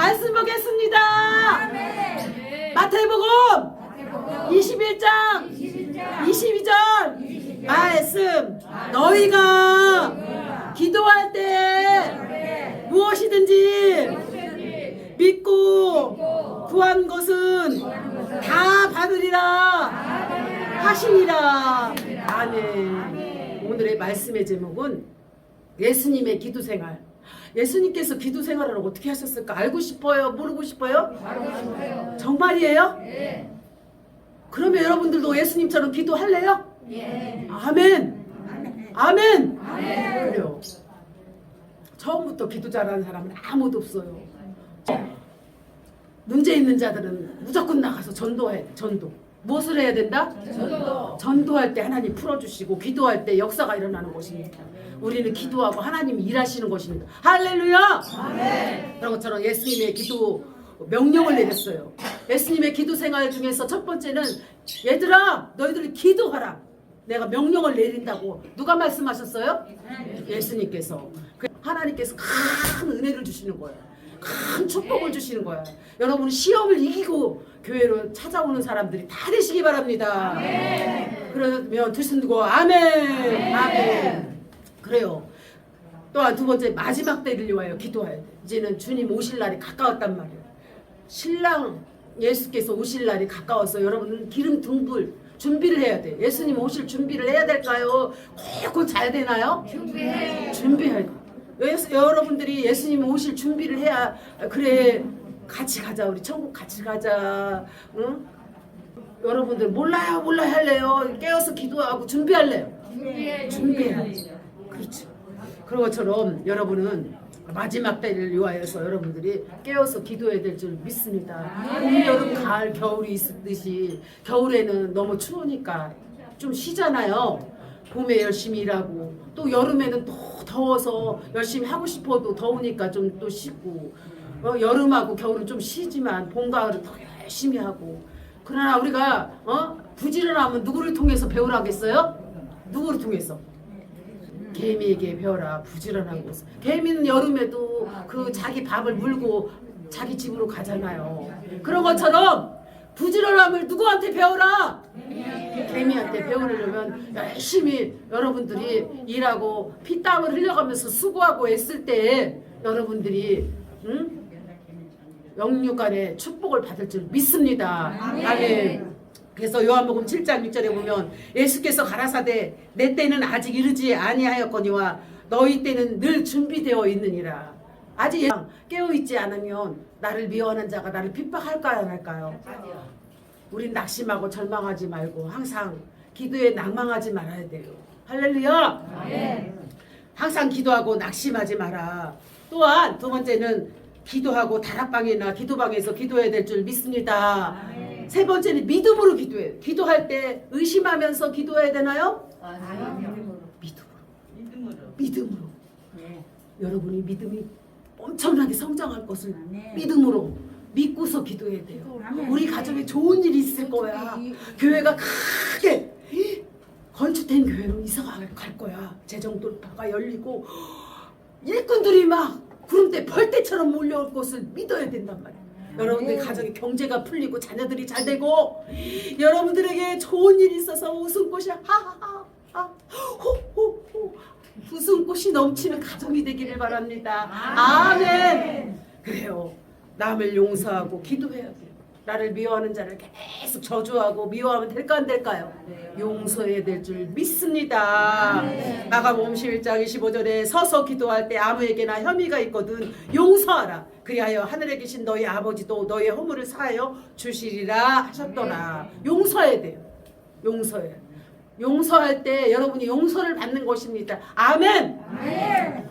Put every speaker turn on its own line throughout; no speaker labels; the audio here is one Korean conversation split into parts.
말씀 보겠습니다. 마태복음 21장 22절 말씀. 너희가 기도할 때 무엇이든지 믿고 구한 것은 다 받으리라 하시니라. 아멘. 오늘의 말씀의 제목은 예수님의 기도 생활 예수님께서 기도 생활을 어떻게 하셨을까 알고 싶어요 모르고 싶어요 정말이에요? 그러면 여러분들도 예수님처럼 기도할래요? 아멘. 아멘. 그래요. 처음부터 기도 잘하는 사람은 아무도 없어요. 문제 있는 자들은 무조건 나가서 전도해야 돼. 전도. 무엇을 해야 된다? 전도할 때 하나님 풀어주시고 기도할 때 역사가 일어나는 것입니다. 우리는 기도하고 하나님이 일하시는 것입니다. 할렐루야! 그런 것처럼 예수님의 기도 명령을 내렸어요. 예수님의 기도 생활 중에서 첫 번째는 얘들아 너희들 기도하라. 내가 명령을 내린다고 누가 말씀하셨어요? 예수님께서 그 하나님께서 큰 은혜를 주시는 거예요. 큰 축복을 주시는 거예요. 여러분 시험을 이기고 교회로 찾아오는 사람들이 다 되시기 바랍니다. 그러면 드신고 아멘. 아멘. 그래요. 또한 두 번째 마지막 때를 위하여 기도해야 돼. 이제는 주님 오실 날이 가까웠단 말이에요. 신랑 예수께서 오실 날이 가까워서 여러분은 기름 등불 준비를 해야 돼. 예수님 오실 준비를 해야 될까요? 꼭잘 되나요?
준비해.
준비해야 돼. 예- 여러분들이 예수님 오실 준비를 해야 그래 같이 가자 우리 천국 같이 가자. 응? 여러분들 몰라요 몰라요 할래요 깨어서 기도하고 준비할래요.
준비해.
준비해야지. 그렇죠. 그런 것처럼 여러분은 마지막 때를 위하여서 여러분들이 깨어서 기도해야 될 줄 믿습니다. 봄, 여름, 가을, 겨울이 있듯이 겨울에는 너무 추우니까 좀 쉬잖아요. 봄에 열심히 일하고 또 여름에는 또 더워서 열심히 하고 싶어도 더우니까 좀 또 쉬고 어, 여름하고 겨울은 좀 쉬지만 봄, 가을은 더 열심히 하고 그러나 우리가 어? 부지런하면 누구를 통해서 배우라겠어요? 누구를 통해서? 개미에게 배워라 부지런한 곳. 개미는 여름에도 그 자기 밥을 물고 자기 집으로 가잖아요. 그런 것처럼 부지런함을 누구한테 배워라? 개미한테 배우려면 열심히 여러분들이 일하고 피땀을 흘려가면서 수고하고 애쓸 때 여러분들이 응? 영육간의 축복을 받을 줄 믿습니다. 아멘. 그래서 요한복음 7장 6절에 보면 예수께서 가라사대 내 때는 아직 이르지 아니하였거니와 너희 때는 늘 준비되어 있느니라. 아직 깨어 있지 않으면 나를 미워하는 자가 나를 핍박할까요, 안 할까요? 우린 낙심하고 절망하지 말고 항상 기도에 낭망하지 말아야 돼요. 할렐루야. 항상 기도하고 낙심하지 마라. 또한 두 번째는 기도하고 다락방이나 기도방에서 기도해야 될 줄 믿습니다. 세 번째는 믿음으로 기도해. 기도할 때 의심하면서 기도해야 되나요? 믿음으로. 믿음으로. 여러분이 믿음이 엄청나게 성장할 것을 믿음으로 믿고서 기도해야 돼요. 우리 가정에 좋은 일이 있을 거야. 교회가 크게 건축된 교회로 이사가 갈 거야. 재정 돌파가 열리고 일꾼들이 막 구름대 벌떼처럼 몰려올 것을 믿어야 된단 말이야. 여러분들 가정의 경제가 풀리고 자녀들이 잘 되고 여러분들에게 좋은 일이 있어서 웃음꽃이 하하하 하 호호호 웃음꽃이 넘치는 가정이 되기를 바랍니다. 아멘. 그래요. 남을 용서하고 기도해야 돼요. 나를 미워하는 자를 계속 저주하고 미워하면 될까 안 될까요? 용서해야 될 줄 믿습니다. 마가복음 11장 25절에 서서 기도할 때 아무에게나 혐의가 있거든 용서하라. 그리하여 하늘에 계신 너희 아버지도 너희 허물을 사하여 주시리라 하셨더라. 용서해야 돼요. 용서해. 용서할 때 여러분이 용서를 받는 것입니다. 아멘.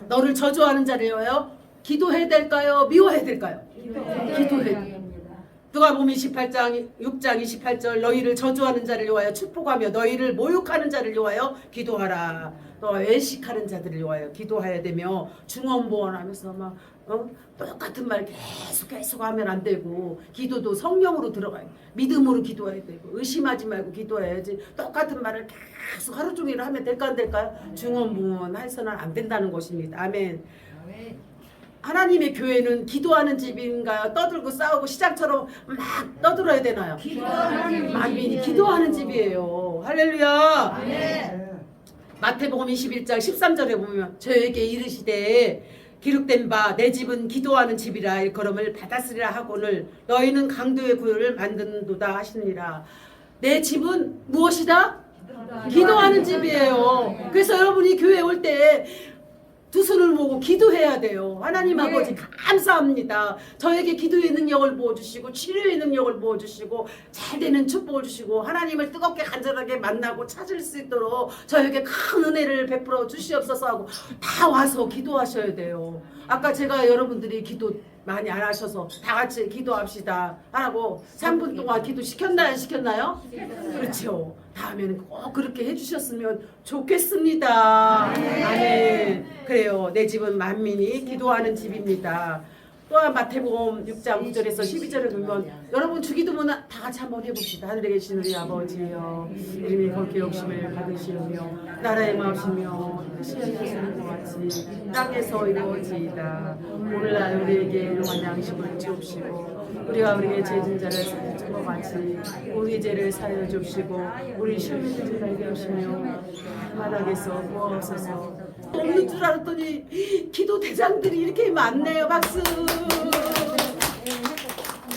너를 저주하는 자를요. 기도해야 될까요? 미워해야 될까요? 기도해야 돼요. 누가복음 28장 6장 28절 너희를 저주하는 자를 위하여 축복하며 너희를 모욕하는 자를 위하여 기도하라. 또 외식하는 자들을 위하여 기도해야 되며 중언부언하면서 막 어? 똑같은 말 계속 계속 하면 안 되고 기도도 성령으로 들어가요. 믿음으로 기도해야 되고 의심하지 말고 기도해야지. 똑같은 말을 계속 하루 종일 하면 될까 안 될까요? 중언부언 해서는 안 된다는 것입니다. 아멘. 하나님의 교회는 기도하는 집인가요? 떠들고 싸우고 시장처럼 막 떠들어야 되나요? 만민이 기도하는 집이에요. 할렐루야. 마태복음 21장 13절에 보면 저에게 이르시되 기록된 바 내 집은 기도하는 집이라 일컬음을 받았으리라 하고는 너희는 강도의 구유를 만드는도다 하시니라. 내 집은 무엇이다? 기도하는 집이에요. 그래서 여러분이 교회 올 때 두 손을 모으고 기도해야 돼요. 하나님 아버지 감사합니다. 저에게 기도의 능력을 부어주시고 치료의 능력을 부어주시고 잘 되는 축복을 주시고 하나님을 뜨겁게 간절하게 만나고 찾을 수 있도록 저에게 큰 은혜를 베풀어 주시옵소서 하고 다 와서 기도하셔야 돼요. 아까 제가 여러분들이 기도 많이 안 하셔서 다 같이 기도합시다 하라고 3분 동안 기도 시켰나요? 시켰나요? 그렇죠. 다음에는 꼭 그렇게 해주셨으면 좋겠습니다. 아멘. 그래요. 내 집은 만민이 기도하는 집입니다. 또한 마태복음 6장 9절에서 12절에 보면 여러분 주기도문 다 같이 한번 해봅시다. 하늘에 계신 우리 아버지여 이름이 거기 욕심을 받으시오며 나라의 마음이며 시에서 것 같이 땅에서 이루어지이다. 오늘날 우리에게 일용한 양식을 주옵시고 우리가 우리의 죄진 자를 사해준 것 같이 사여 주옵시고 우리 말게 하시며 바닥에서 구하옵소서 없는 줄 알았더니 기도 대장들이 이렇게 많네요 박수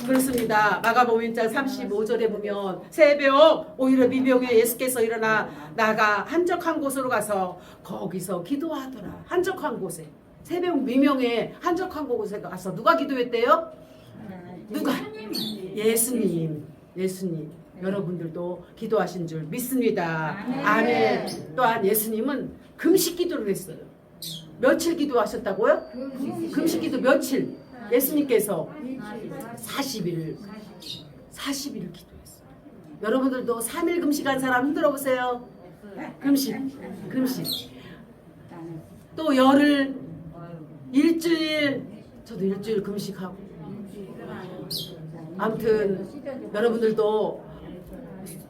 그렇습니다. 마가복음 1장 35절에 보면 새벽 오히려 미명에 예수께서 일어나 나가 한적한 곳으로 가서 거기서 기도하더라. 한적한 곳에 새벽 미명에 한적한 곳에 가서 누가 기도했대요? 누가? 예수님. 예수님. 여러분들도 기도하신 줄 믿습니다. 아멘. 또한 예수님은 금식 기도를 했어요. 며칠 기도하셨다고요? 금식 기도 며칠? 예수님께서 40일 40일을 기도했어요. 여러분들도 3일 금식한 사람 흔들어 보세요. 금식, 금식. 또 열흘, 일주일, 저도 일주일 금식하고. 아무튼 여러분들도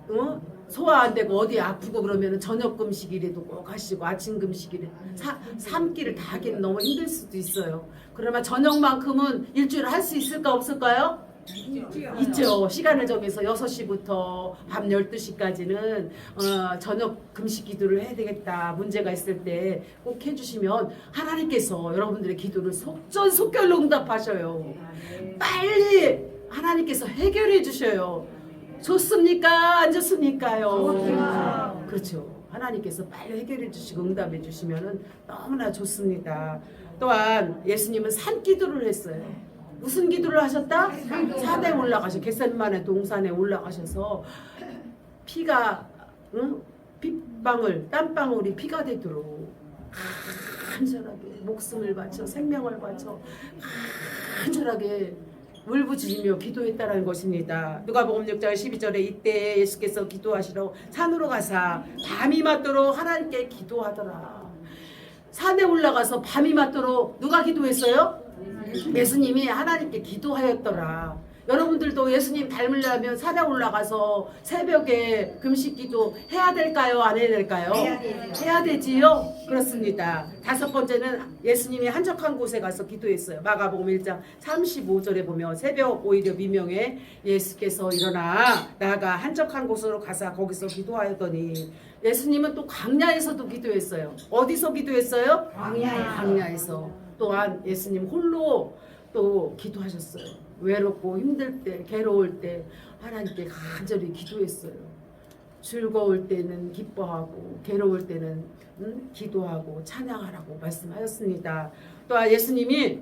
어? 소화 안 되고 어디 아프고 그러면 저녁 금식이라도 꼭 하시고 아침 금식이래 사, 삼끼를 다 하기는 너무 힘들 수도 있어요. 그러면 저녁만큼은 일주일 할 수 있을까 없을까요? 있죠. 시간을 정해서 6시부터 밤 12시까지는 어, 저녁 금식 기도를 해야 되겠다. 문제가 있을 때 꼭 해주시면 하나님께서 여러분들의 기도를 속전속결로 응답하셔요. 빨리 하나님께서 해결해 주셔요. 좋습니까? 안 좋습니까요? 그렇죠. 하나님께서 빨리 해결해 주시고 응답해 주시면 너무나 좋습니다. 또한 예수님은 산 기도를 했어요. 무슨 기도를 하셨다? 산에 올라가셔. 겟셋만의 동산에 올라가셔서 피가 응? 핏방울 땀방울이 피가 되도록 간절하게 목숨을 바쳐 생명을 바쳐 간절하게 울부짖으며 기도했다라는 것입니다. 누가복음 6장 12절에 이때 예수께서 기도하시러 산으로 가사 밤이 맞도록 하나님께 기도하더라. 산에 올라가서 밤이 맞도록 누가 기도했어요? 예수님이 하나님께 기도하였더라. 여러분들도 예수님 닮으려면 산에 올라가서 새벽에 금식 기도 해야 될까요? 안 해야 될까요? 해야 되지요? 그렇습니다. 다섯 번째는 예수님이 한적한 곳에 가서 기도했어요. 마가복음 1장 35절에 보면 새벽 오히려 미명에 예수께서 일어나 나가 한적한 곳으로 가서 거기서 기도하였더니 예수님은 또 광야에서도 기도했어요. 어디서 기도했어요?
광야에서.
광야에서. 또한 예수님 홀로 또 기도하셨어요. 외롭고 힘들 때, 괴로울 때 하나님께 간절히 기도했어요. 즐거울 때는 기뻐하고 괴로울 때는 음, 기도하고 찬양하라고 말씀하셨습니다. 또한 예수님이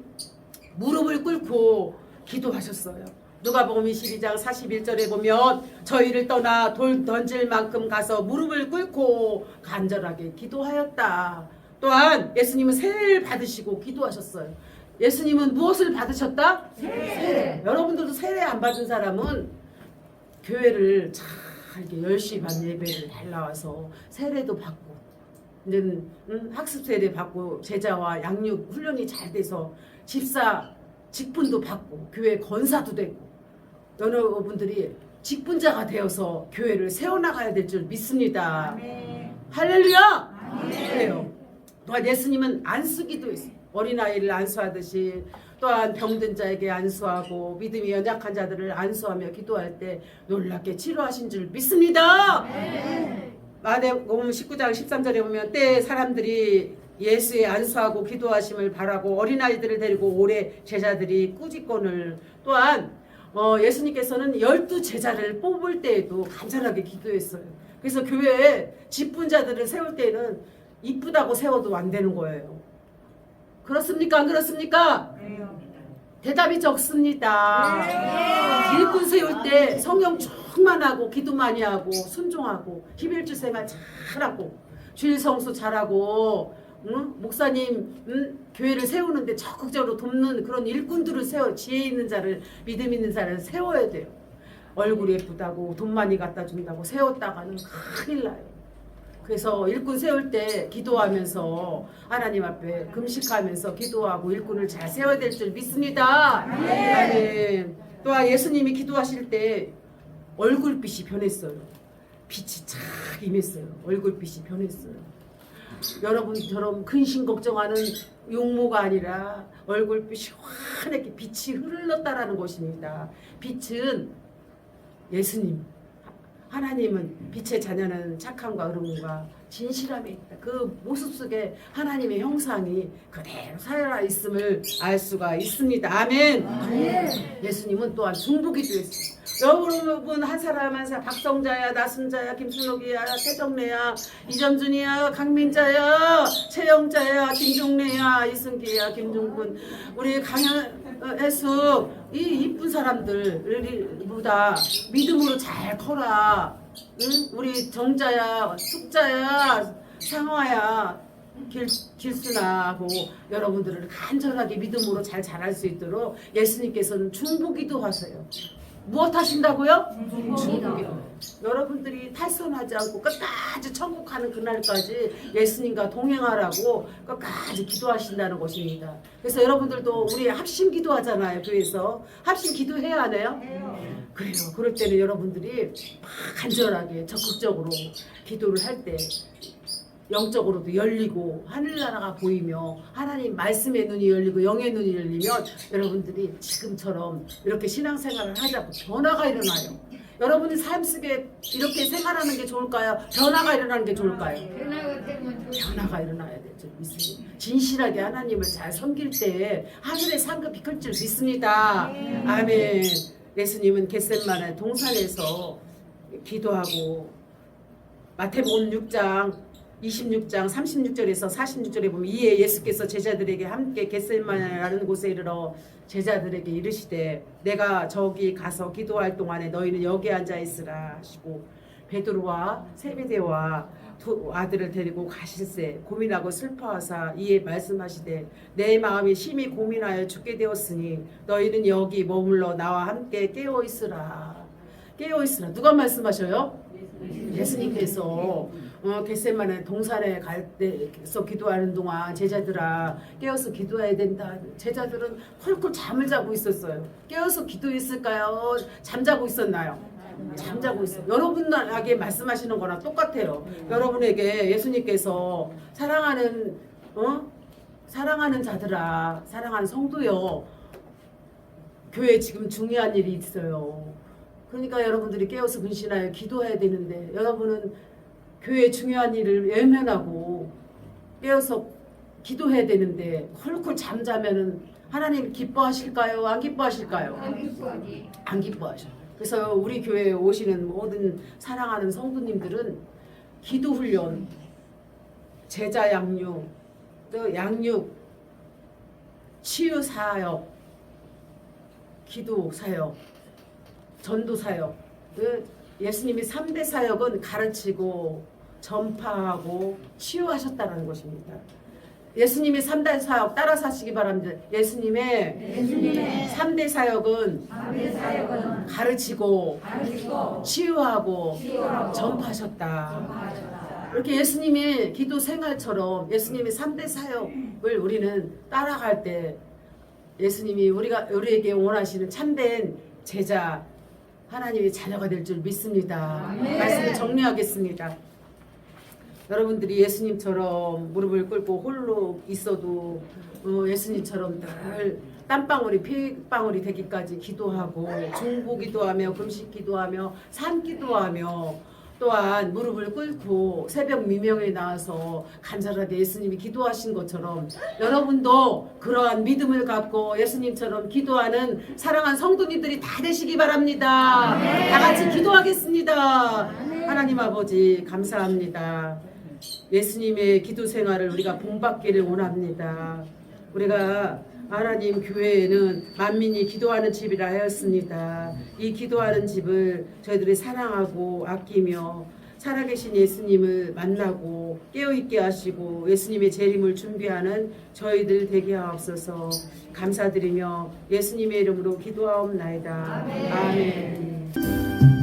무릎을 꿇고 기도하셨어요. 누가복음 22장 41절에 보면 저희를 떠나 돌 던질 만큼 가서 무릎을 꿇고 간절하게 기도하였다. 또한 예수님은 세례를 받으시고 기도하셨어요. 예수님은 무엇을 받으셨다? 세례. 여러분들도 세례 안 받은 사람은 교회를 잘 이렇게 10시 반 예배를 잘 나와서 세례도 받고 이제는 음, 학습 세례 받고 제자와 양육 훈련이 잘 돼서 집사 직분도 받고 교회 건사도 되고 여러분들이 직분자가 되어서 교회를 세워나가야 될 줄 믿습니다. 할렐루야! 그래요. 또한 예수님은 안수기도 했어요. 어린아이를 안수하듯이 또한 병든 자에게 안수하고 믿음이 연약한 자들을 안수하며 기도할 때 놀랍게 치료하신 줄 믿습니다. 마태복음 19장 13절에 보면 때 사람들이 예수의 안수하고 기도하심을 바라고 어린아이들을 데리고 오래 제자들이 꾸짖건을 또한 어, 예수님께서는 열두 제자를 뽑을 때에도 간절하게 기도했어요. 그래서 교회에 직분자들을 세울 때는 이쁘다고 세워도 안 되는 거예요. 그렇습니까? 안 그렇습니까? 대답이 적습니다. 일꾼 세울 때 성령 충만하고 기도 많이 하고 순종하고 히빌주 생활 잘하고 주일 성수 잘하고 응? 목사님 응? 교회를 세우는데 적극적으로 돕는 그런 일꾼들을 세워 지혜 있는 자를 믿음 있는 자를 세워야 돼요. 얼굴 예쁘다고 돈 많이 갖다 준다고 세웠다가는 큰일 나요. 그래서 일꾼 세울 때 기도하면서 하나님 앞에 금식하면서 기도하고 일꾼을 잘 세워야 될 줄 믿습니다. 아멘. 또한 예수님이 기도하실 때 얼굴빛이 변했어요. 빛이 착 임했어요. 얼굴빛이 변했어요. 여러분처럼 근심 걱정하는 용모가 아니라 얼굴빛이 환하게 빛이 흘렀다라는 것입니다. 빛은 예수님, 하나님은 빛의 자녀는 착함과 의로움과 진실함이 있다. 그 모습 속에 하나님의 형상이 그대로 살아 있음을 알 수가 있습니다. 아멘. 예수님은 또한 중보기도 했어요. 여러분 한 사람 한 사람 박성자야, 나순자야, 김순옥이야, 태정래야, 이점준이야, 강민자야, 최영자야, 김종래야, 이승기야, 김종근, 우리 강현 수이 이쁜 사람들보다 믿음으로 잘 커라. 응? 우리 정자야, 숙자야, 상화야, 길, 길순하고 여러분들을 간절하게 믿음으로 잘 자랄 수 있도록 예수님께서는 중보기도 하세요. 무엇 하신다고요? 중보기도. 여러분들이 탈선하지 않고 끝까지 천국 가는 그날까지 예수님과 동행하라고 끝까지 기도하신다는 것입니다. 그래서 여러분들도 우리 합심 기도하잖아요. 교회에서 합심 기도해야 하나요? 그래요. 그럴 때는 여러분들이 간절하게 적극적으로 기도를 할 때 영적으로도 열리고 하늘나라가 보이며 하나님 말씀의 눈이 열리고 영의 눈이 열리면 여러분들이 지금처럼 이렇게 신앙생활을 하자고 변화가 일어나요. 여러분이 삶 속에 이렇게 생활하는 게 좋을까요? 변화가 일어나는 게 좋을까요? 변화가 일어나야 되죠. 믿습니다. 진실하게 하나님을 잘 섬길 때 하늘의 상급이 클 줄 믿습니다. 아멘. 예수님은 겟셋만의 동산에서 기도하고 마태복음 6장 26장 36절에서 46절에 보면 이에 예수께서 제자들에게 함께 겟셋만이라는 곳에 이르러 제자들에게 이르시되 내가 저기 가서 기도할 동안에 너희는 여기 앉아 있으라 하시고 베드로와 세베대와 두 아들을 데리고 가실새 고민하고 슬퍼하사 이에 말씀하시되 내 마음이 심히 고민하여 죽게 되었으니 너희는 여기 머물러 나와 함께 깨어 있으라. 깨어 있으라. 누가 말씀하셔요? 예수님께서 어, 겟세만의 동산에 갈 때서 기도하는 동안 제자들아 깨어서 기도해야 된다. 제자들은 콜콜 잠을 자고 있었어요. 깨어서 기도했을까요? 잠자고 있었나요? 잠자고 있어요. 여러분에게 말씀하시는 거랑 똑같아요. 여러분에게 예수님께서 사랑하는 어? 사랑하는 자들아, 사랑하는 성도요. 교회 지금 중요한 일이 있어요. 그러니까 여러분들이 깨어서 근신하여 기도해야 되는데 여러분은 교회 중요한 일을 외면하고 깨어서 기도해야 되는데 콜콜 잠자면은 하나님 기뻐하실까요? 안 기뻐하실까요? 안 기뻐하셔. 그래서 우리 교회에 오시는 모든 사랑하는 성도님들은 기도 훈련, 제자 양육, 또 양육, 치유 사역, 기도 사역, 전도 사역. 그 예수님이 3대 사역은 가르치고 전파하고 치유하셨다는 것입니다. 예수님이 3대 사역 따라서 하시기 바랍니다. 예수님의
예수님의
3대 사역은
삼대 사역은
가르치고
가르치고
치유하고
치유하고
전파하셨다.
전파하셨다.
이렇게 예수님의 기도 생활처럼 예수님의 3대 사역을 우리는 따라갈 때 예수님이 우리가 우리에게 원하시는 참된 제자 하나님의 자녀가 될 줄 믿습니다.
아멘.
말씀을 정리하겠습니다. 여러분들이 예수님처럼 무릎을 꿇고 홀로 있어도 어, 예수님처럼 늘 땀방울이 피방울이 되기까지 기도하고 중보 기도 하며 금식 기도 하며 산기도 하며 또한 무릎을 꿇고 새벽 미명에 나와서 간절하게 예수님이 기도하신 것처럼 여러분도 그러한 믿음을 갖고 예수님처럼 기도하는 사랑한 성도님들이 다 되시기 바랍니다. 다 같이 기도하겠습니다. 하나님 아버지 감사합니다. 예수님의 기도 생활을 우리가 본받기를 원합니다. 우리가 하나님 교회에는 만민이 기도하는 집이라 하였습니다. 이 기도하는 집을 저희들이 사랑하고 아끼며 살아계신 예수님을 만나고 깨어있게 하시고 예수님의 재림을 준비하는 저희들 되게 하옵소서 감사드리며 예수님의 이름으로 기도하옵나이다. 아멘. 아멘.